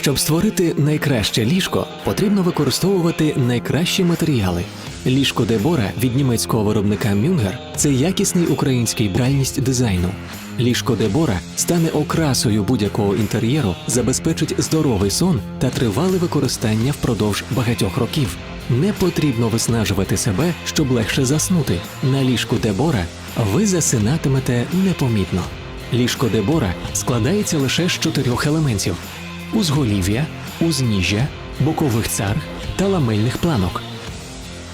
Щоб створити найкраще ліжко, потрібно використовувати найкращі матеріали. Ліжко Дебора від німецького виробника Мюнгер це якісний український бральність дизайну. Ліжко Дебора стане окрасою будь-якого інтер'єру, забезпечить здоровий сон та тривале використання впродовж багатьох років. Не потрібно виснажувати себе, щоб легше заснути. На ліжку Дебора ви засинатимете непомітно. Ліжко Дебора складається лише з чотирьох елементів: узголів'я, узніжжя, бокових цар та ламельних планок.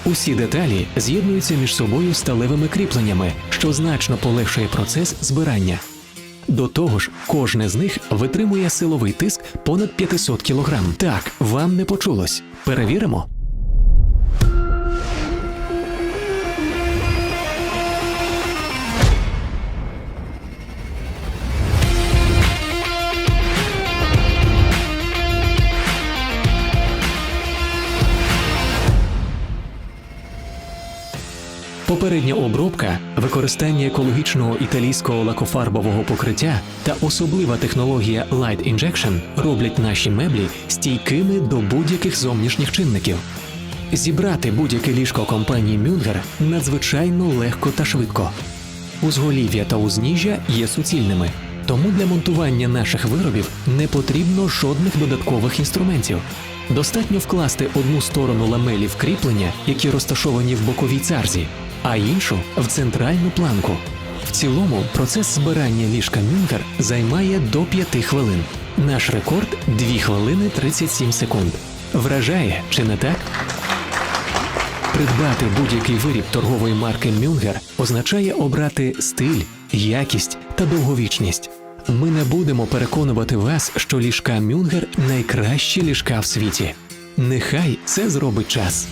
Усі деталі з'єднуються між собою сталевими кріпленнями, що значно полегшує процес збирання. До того ж, кожне з них витримує силовий тиск понад 500 кг. Так, вам не почулось. Перевіримо. Попередня обробка, використання екологічного італійського лакофарбового покриття та особлива технологія Light Injection роблять наші меблі стійкими до будь-яких зовнішніх чинників. Зібрати будь-яке ліжко компанії Мюнгер надзвичайно легко та швидко. Узголів'я та узніжжя є суцільними, тому для монтування наших виробів не потрібно жодних додаткових інструментів. Достатньо вкласти одну сторону ламелів кріплення, які розташовані в боковій царзі, а іншу в центральну планку. В цілому процес збирання ліжка Мюнгер займає до 5 хвилин. Наш рекорд 2 хвилини 37 секунд. Вражає, чи не так? Придбати будь-який виріб торгової марки Мюнгер означає обрати стиль, якість та довговічність. Ми не будемо переконувати вас, що ліжка Мюнгер найкращі ліжка в світі. Нехай це зробить час.